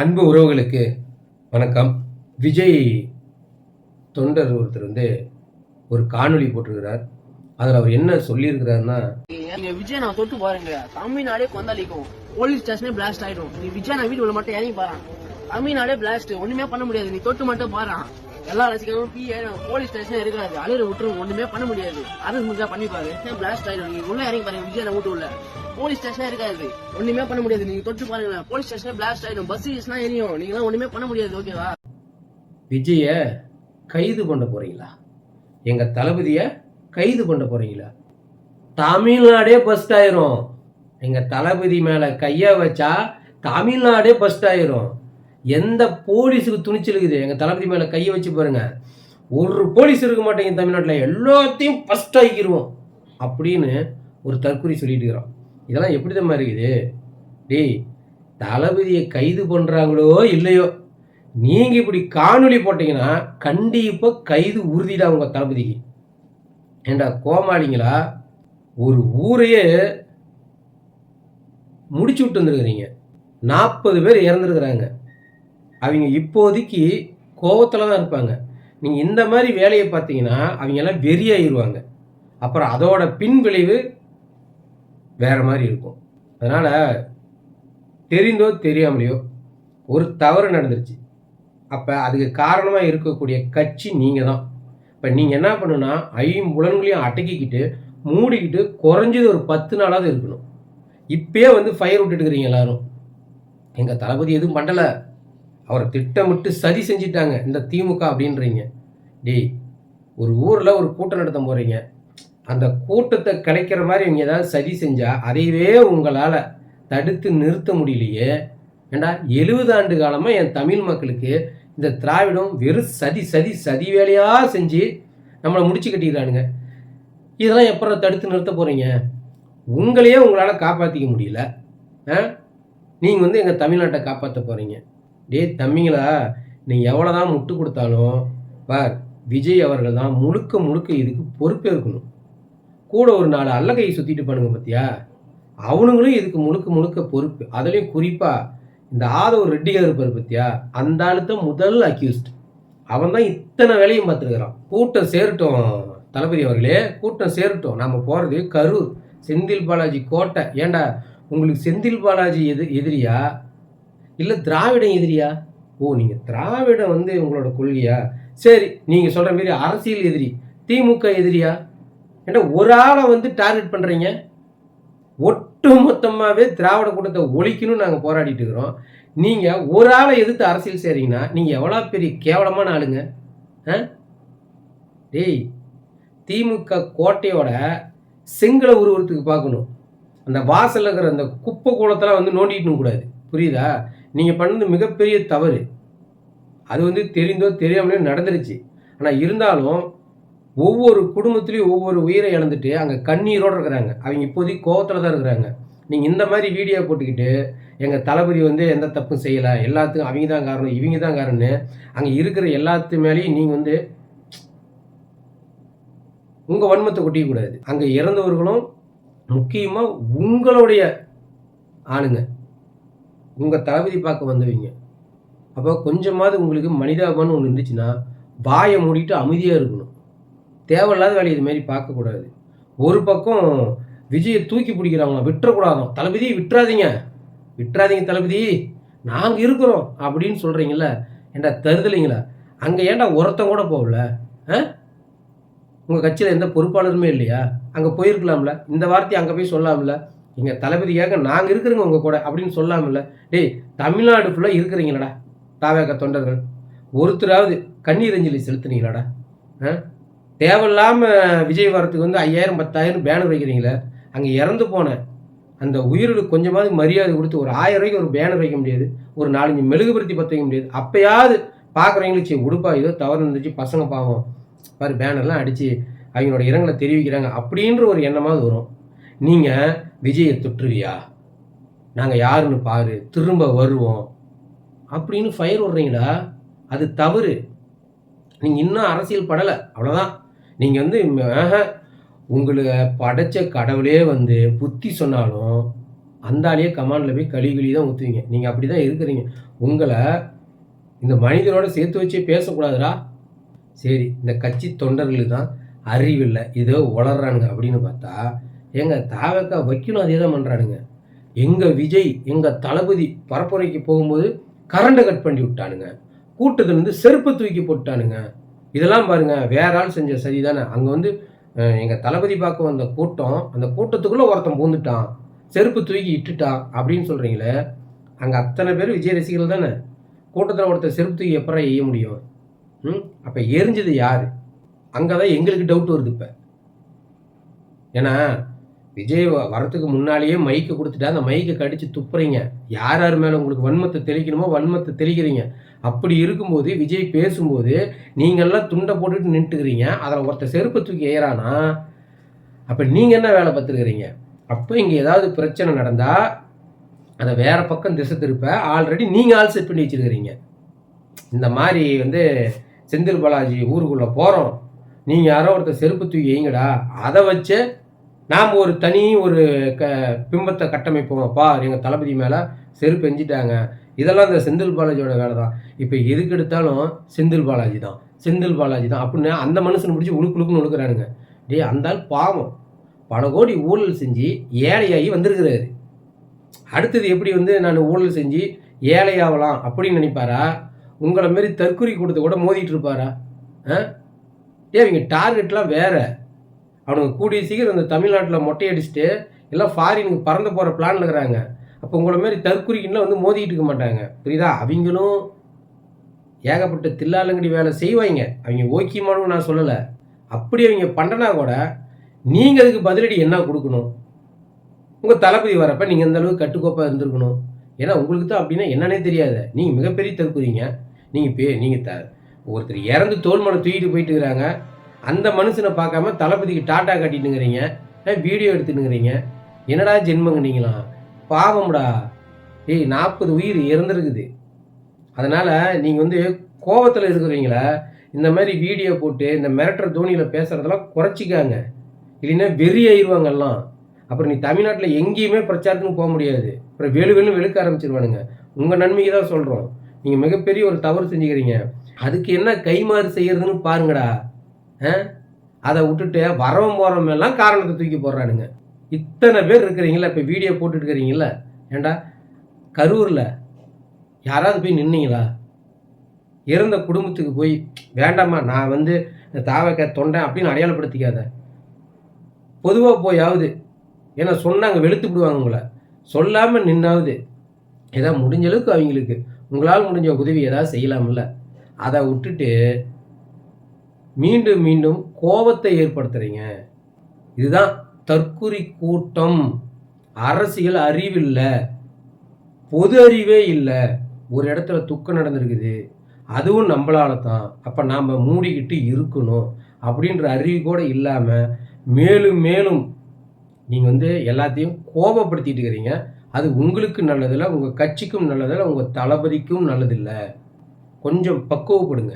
அன்பு உறவுகளுக்கு வணக்கம். விஜய் தொண்டர் ஒருத்தர் வந்து ஒரு காணொளி போட்டிருக்கிறார். அதில் அவர் என்ன சொல்லியிருக்கிறாருன்னா நீங்க விஜய் நான் தொட்டு பாருங்க. தமிழ்நாடே கொந்தளிக்கும். போலீஸ் ஸ்டேஷனே பிளாஸ்ட் ஆயிடும். நீ விஜய் நான் வீட்டுல மட்டும் இறங்கி பாரு. தமிழ்நாடே பிளாஸ்ட் ஒண்ணுமே பண்ண முடியாது. நீ தொட்டு மட்டும் பாரு. எல்லா ரசிகரும் பி போலீஸ் ஸ்டேஷன் இருக்காது அழுற விட்டுரும் ஒண்ணுமே பண்ண முடியாது. அரசு முடிஞ்சா பண்ணிப்பாரு. பிளாஸ்ட் ஆயிடும் நீங்க உள்ள இறங்கி பாருங்க. விஜய் வீட்டு உள்ள. போலீஸ் ஸ்டேஷனே இருக்காது ஒண்ணுமே பண்ண முடியாது. நீங்க தொட்டு பாருங்க போலீஸ் ஸ்டேஷனே பிளாஸ்ட் ஆயிடும். பஸ் எல்லாம் எரியும். நீங்க ஒண்ணுமே பண்ண முடியாது. ஓகேவா விஜய கைது பண்ண போறீங்களா? எங்கள் தளபதியை கைது பண்ண போறீங்களா? தமிழ்நாடே பஸ்ட் ஆயிரும். எங்கள் தளபதி மேலே கையை வச்சா தமிழ்நாடே பஸ்ட் ஆயிரும். எந்த போலீஸுக்கு துணிச்சல் இருக்குது எங்கள் தளபதி மேலே கையை வச்சு பாருங்கள் ஒரு போலீஸ் இருக்க மாட்டேங்க தமிழ்நாட்டில். எல்லாத்தையும் ஃபஸ்ட் ஆகிக்கிடுவோம் அப்படின்னு ஒரு தற்கொலை சொல்லிட்டு இருக்கிறோம் இதெல்லாம் எப்படி தான் இருக்குது? டேய் தளபதியை கைது பண்ணுறாங்களோ இல்லையோ? நீங்கள் இப்படி காணொளி போட்டீங்கன்னா கண்டிப்பாக கைது உறுதிடா உங்கள் தளபதிக்கு. ஏண்டா கோமாளிங்களா? ஒரு ஊரையே முடிச்சு விட்டு வந்துருக்குறீங்க. நாற்பது பேர் இறந்துருக்குறாங்க. அவங்க இப்போதைக்கு கோவத்தில் தான் இருப்பாங்க. நீங்கள் இந்த மாதிரி வேலையை பார்த்தீங்கன்னா அவங்க எல்லாம் வெறியாயிடுவாங்க. அப்புறம் அதோட பின் விளைவு வேறு மாதிரி இருக்கும். அதனால் தெரிந்தோ தெரியாமலையோ ஒரு தவறு நடந்துருச்சு. அப்போ அதுக்கு காரணமாக இருக்கக்கூடிய கட்சி நீங்கள் தான் இப்போ நீங்கள் என்ன பண்ணுன்னா ஐம்புலன்களையும் அடக்கிக்கிட்டு மூடிக்கிட்டு குறைஞ்சது ஒரு பத்து நாளாவது இருக்கணும். இப்பயே வந்து ஃபயர் விட்டுட்டு இருக்கிறீங்க எல்லாரும். எங்கள் தளபதி எதுவும் பண்ணலை. அவரை திட்டமிட்டு சதி செஞ்சிட்டாங்க. இந்த திமுக அப்படின்றீங்க. டேய் ஒரு ஊரில் ஒரு கூட்டம் நடத்த போகிறீங்க அந்த கூட்டத்தை கலைக்கிற மாதிரி இவங்க ஏதாவது சதி செஞ்சால் அதையவே உங்களால் தடுத்து நிறுத்த முடியலையே. ஏண்டா எழுபது ஆண்டு காலமாக என் தமிழ் மக்களுக்கு இந்த திராவிடம் வெறும் சதி சதி சதி வேலையாக செஞ்சு நம்மளை முடிச்சு கட்டிக்கிறானுங்க. இதெல்லாம் எப்போ தடுத்து நிறுத்த போகிறீங்க உங்களையே உங்களால் காப்பாற்றிக்க முடியல. ஆ? நீங்கள் வந்து எங்கள் தமிழ்நாட்டை காப்பாற்ற போகிறீங்க டேய் தம்பிங்களா நீங்கள் எவ்வளோ தான் முட்டு கொடுத்தாலும் பார் விஜய் அவர்கள் தான் முழுக்க முழுக்க இதுக்கு பொறுப்பே இருக்கணும். கூட ஒரு நாலு அல்லகையை சுற்றிட்டு பண்ணுங்க பார்த்தியா அவனுங்களும் இதுக்கு முழுக்க முழுக்க பொறுப்பு. அதுலேயும் குறிப்பாக இந்த ஆதவ ரெட்டியார் இருப்பார் பார்த்தியா அந்த ஆளுத்த முதல் அக்யூஸ்ட் அவன் தான் இத்தனை வேலையும் பார்த்துருக்குறான். கூட்டம் சேரட்டும் தளபதி அவர்களே கூட்டம் சேரட்டும். நம்ம போகிறது கரூர் செந்தில் பாலாஜி கோட்டை. ஏண்டா உங்களுக்கு செந்தில் பாலாஜி எது எதிரியா? இல்லை திராவிடம் எதிரியா? ஓ நீங்கள் திராவிடம் வந்து உங்களோட கொள்கையா? சரி நீங்கள் சொல்கிற மாரி அரசியல் எதிரி திமுக எதிரியா? ஏன்னா ஒரு ஆளை வந்து டார்கெட் பண்ணுறீங்க ஒட்டு மொத்தமாகவே திராவிட கூட்டத்தை ஒழிக்கணும்னு நாங்கள் போராடிட்டு இருக்கிறோம். நீங்கள் ஒரு ஆளை எதிர்த்து அரசியல் செய்கிறீங்கன்னா நீங்கள் எவ்வளோ பெரிய கேவலமான ஆளுங்க? ஆ? டேய் திமுக கோட்டையோட செங்கலை உருவத்துக்கு பார்க்கணும். அந்த வாசலில் இருக்கிற அந்த குப்பை கூலத்தெல்லாம் வந்து நோண்டிட்டு கூடாது புரியுதா? நீங்கள் பண்ணது மிகப்பெரிய தவறு. அது வந்து தெரிந்தோ தெரியாமலே நடந்துருச்சு. ஆனால் இருந்தாலும் ஒவ்வொரு குடும்பத்துலேயும் ஒவ்வொரு உயிரை இழந்துட்டு அங்கே கண்ணீரோடு இருக்கிறாங்க. அவங்க இப்போதைக்கு கோவத்தில் தான் இருக்கிறாங்க. நீங்கள் இந்த மாதிரி வீடியோ போட்டுக்கிட்டு எங்கள் தளபதி வந்து எந்த தப்பும் செய்யலை. எல்லாத்துக்கும் அவங்க தான் காரணம் இவங்க தான் காரணம்னு அங்கே இருக்கிற எல்லாத்து மேலேயும் நீங்கள் வந்து உங்கள் வன்மத்தை கொட்டிக்கக்கூடாது அங்கே இறந்தவர்களும் முக்கியமாக உங்களுடைய ஆளுங்க. உங்கள் தளபதி பார்க்க வந்தவங்க. அப்போ கொஞ்சமாவது உங்களுக்கு மனிதாபம்னு ஒன்று இருந்துச்சுன்னா வாயை மூடிட்டு அமைதியாக இருக்கணும். தேவையில்லாத வேலையை இது மாதிரி பார்க்கக்கூடாது. ஒரு பக்கம் விஜயை தூக்கி பிடிக்கிறாங்க விட்டுறக்கூடாதோ தளபதி விட்டுறாதீங்க. விட்டுறாதீங்க தளபதி. நாங்கள் இருக்கிறோம் அப்படின்னு சொல்கிறீங்கள ஏண்டா தருதலைங்களா? அங்கே ஏன்டா ஒருத்தன் கூட போகல ஆ? உங்கள் கட்சியில் எந்த பொறுப்பாளருமே இல்லையா? அங்கே போயிருக்கலாம்ல. இந்த வார்த்தையை அங்கே போய் சொல்லாம்ல. இங்கே தளபதியாக நாங்கள் இருக்கிறோங்க உங்கள் கூட அப்படின்னு சொல்லாமல்ல. டேய் தமிழ்நாடு ஃபுல்லாக இருக்கிறீங்களடா தாவேக தொண்டர்கள். ஒருத்தராவது கண்ணீர் அஞ்சலி செலுத்துனீங்களாடா? ஆ? தேவையில்லாமல் விஜய் வரத்துக்கு வந்து ஐயாயிரம் பத்தாயிரம் பேனர் வைக்கிறீங்களே. அங்கே இறந்து போன அந்த உயிர்களுக்கு கொஞ்சமாவது மரியாதை கொடுத்து ஒரு ஆயிரம் ரூபாய்க்கு ஒரு பேனர் வைக்க முடியாது. ஒரு நாலஞ்சு மெழுகுபடுத்தி பற்ற வைக்க முடியாது. அப்போயாவது பார்க்குறவங்களுக்கு சரி உடுப்பா ஏதோ தவறு இருந்துச்சு பசங்க பாவம். பாரு பேனர்லாம் அடித்து அவங்களோட இரங்கலை தெரிவிக்கிறாங்க அப்படின்ற ஒரு எண்ணமாவது வரும். நீங்கள் விஜயை தொற்றுவியா? நாங்கள் யாருன்னு பாரு திரும்ப வருவோம். அப்படின்னு ஃபயர் விடுறீங்களா? அது தவறு. நீங்கள் இன்னும் அரசியல் படலை அவ்வளோதான் நீங்கள் வந்து உங்களை படைச்ச கடவுளே வந்து புத்தி சொன்னாலும் அந்தாலேயே கமாண்டில் போய் கழி கழி தான் ஊற்றுவீங்க நீங்கள் அப்படி தான் இருக்கிறீங்க. உங்களை இந்த மனிதனோட சேர்த்து வச்சே பேசக்கூடாதுடா. சரி இந்த கட்சி தொண்டர்களுக்கு தான் அறிவில்லை. இதோ உளறானுங்க அப்படின்னு பார்த்தா எங்கள் தாவக்கா வைக்கணும் அதே தான் பண்ணுறானுங்க எங்கள் விஜய் எங்கள் தளபதி பரப்புரைக்கு போகும்போது கரண்டை கட் பண்ணி விட்டானுங்க. கூட்டத்துலேருந்து செருப்பு தூக்கி போட்டானுங்க இதெல்லாம் பாருங்க வேற ஆள் செஞ்ச சரி தானே அங்கே வந்து எங்கள் தளபதி பார்க்க வந்த கூட்டம் அந்த கூட்டத்துக்குள்ளே ஒருத்தன் பூந்துட்டான் செருப்பு தூக்கி இட்டுட்டான் அப்படின்னு சொல்கிறீங்களே அங்கே அத்தனை பேர் விஜய் ரசிகர்கள் தானே? கூட்டத்தில் ஒருத்தர் செருப்பு தூக்கி எப்பறம் எய்ய முடியும்? ம் அப்போ எரிஞ்சது யார்? அங்கே தான் எங்களுக்கு டவுட் வருது இப்போ. ஏன்னா விஜய் வ- வரத்துக்கு முன்னாலேயே மைக்கு கொடுத்துட்டா அந்த மைக்கை கடித்து துப்புறீங்க. யார் யார் மேலே உங்களுக்கு வன்மத்தை தெளிக்கணுமோ வன்மத்தை தெளிக்கிறீங்க. அப்படி இருக்கும்போது விஜய் பேசும்போது நீங்கள்லாம் துண்டை போட்டுட்டு நின்றுக்கிறீங்க அதில் ஒருத்தர் செருப்பை தூக்கி ஏறானா? அப்போ நீங்கள் என்ன வேலை பார்த்துருக்குறீங்க? அப்போ இங்கே ஏதாவது பிரச்சனை நடந்தால் அதை வேறு பக்கம் திசை திருப்ப ஆல்ரெடி நீங்கள் ஆள் செட் பண்ணி வச்சிருக்கிறீங்க. இந்த மாதிரி வந்து செந்தில் பாலாஜி ஊருக்குள்ளே போகிறோம் நீங்கள் யாரோ ஒருத்தர் செருப்பு தூக்கி வைங்கடா அதை வச்சு நாம் ஒரு தனி ஒரு க பிம்பத்தை கட்டமைப்போம். அப்பா எங்கள் தளபதி மேலே செருப்பு எஞ்சிட்டாங்க. இதெல்லாம் இந்த செந்தில் பாலாஜியோட வேலை தான் இப்போ எதுக்கு எடுத்தாலும் செந்தில் பாலாஜி தான். செந்தில் பாலாஜி தான். அப்படின்னு அந்த மனுஷனை பிடிச்சி உழுக்குழுக்குன்னு உழுக்குன்னு டே டேய் பாவம். பல கோடி ஊழல் செஞ்சு ஏழையாகி வந்திருக்கிறாரு. அடுத்தது எப்படி வந்து நான் ஊழல் செஞ்சு ஏழையாகலாம் அப்படின்னு நினைப்பாரா? உங்களை மாரி தற்குறி கொடுத்து கூட மோதிட்டு இருப்பாரா? ஆ? ஏன் இவங்க டார்கெட்லாம் வேறு. அவனுங்க கூடிய சீக்கிரம் இந்த தமிழ்நாட்டில் மொட்டை அடிச்சுட்டு எல்லாம் ஃபாரினுக்கு பறந்து போகிற பிளான் இருக்கிறாங்க. அப்போ உங்களை மாரி தற்குறிக்குலாம் வந்து மோதிக்கிட்டு இருக்க மாட்டாங்க. புரியுதா? அவங்களும் ஏகப்பட்ட தில்லாலங்கடி வேலை செய்வாங்க அவங்க ஓக்கியமானு நான் சொல்லலை. அப்படி அவங்க பண்ணனா கூட நீங்கள் அதுக்கு பதிலடி என்ன கொடுக்கணும்? உங்கள் தளபதி வரப்போ நீங்கள் அந்தளவுக்கு கட்டுக்கோப்பாக இருந்திருக்கணும்? ஏன்னா உங்களுக்கு தான் அப்படின்னா என்னன்னே தெரியாது. நீங்கள் மிகப்பெரிய தற்குறிங்க. நீங்கள் பே நீங்கள் த ஒருத்தர் இறந்து தோல்மனை தூக்கிட்டு போயிட்டு இருக்கிறாங்க. அந்த மனுஷனை பார்க்காம தளபதிக்கு டாட்டா கட்டிட்டுங்கிறீங்க. வீடியோ எடுத்துனுங்கிறீங்க என்னடா ஜென்மங்க நீங்களாம் பாவம்டா. ஏய் நாற்பது உயிர் இறந்துருக்குது. அதனால் நீங்கள் வந்து கோவத்தில் இருக்கிறீங்களா இந்த மாதிரி வீடியோ போட்டு இந்த மிரட்டுற தோனியில் பேசுகிறதெல்லாம் குறைச்சிக்காங்க. இல்லைன்னா வெறி ஆயிடுவாங்க எல்லாம். அப்புறம் நீ தமிழ்நாட்டில் எங்கேயுமே பிரச்சாரத்துக்கு போக முடியாது. அப்புறம் வெளு வெளுன்னு வெளுக்க ஆரம்பிச்சிருவானுங்க. உங்கள் நன்மைக்கு தான் சொல்கிறோம் நீங்கள் மிகப்பெரிய ஒரு தவறு செஞ்சுக்கிறீங்க. அதுக்கு என்ன கைமாறு செய்யறதுன்னு பாருங்கடா. அதை விட்டுட்டு வரவன் போகிறவங்க எல்லாம் காரணத்தை தூக்கி போடுறானுங்க. இத்தனை பேர் இருக்கிறீங்களா இப்போ வீடியோ போட்டுட்டுருக்கிறீங்கள ஏண்டா? கரூரில் யாராவது போய் நின்னீங்களா? இறந்த குடும்பத்துக்கு போய் வேண்டாம்மா நான் வந்து தாவக்க தொண்டேன் அப்படின்னு அடையாளப்படுத்திக்காத. பொதுவாக போயாவது ஏன்னா சொன்னாங்க வெளுத்து விடுவாங்க உங்களை. சொல்லாமல் நின்னாவது ஏதாவது முடிஞ்ச அளவுக்கு அவங்களுக்கு உங்களால் முடிஞ்ச உதவி ஏதாவது செய்யலாம்ல. அதை விட்டுட்டு மீண்டும் மீண்டும் கோபத்தை ஏற்படுத்துறீங்க. இதுதான் தற்குறி கூட்டம். அரசியல் அறிவில்லை. பொது அறிவே இல்லை. ஒரு இடத்துல துக்கம் நடந்திருக்குது. அதுவும் நம்மளால தான் அப்போ நாம் மூடிக்கிட்டு இருக்கணும். அப்படின்ற அறிவு கூட இல்லாமல் மேலும் மேலும் நீங்கள் வந்து எல்லாத்தையும் கோபப்படுத்திட்டு இருக்கிறீங்க. அது உங்களுக்கு நல்லதில்லை உங்கள் கட்சிக்கும் நல்லதில்லை உங்கள் தளபதிக்கும் நல்லதில்லை. கொஞ்சம் பக்குவப்படுங்க.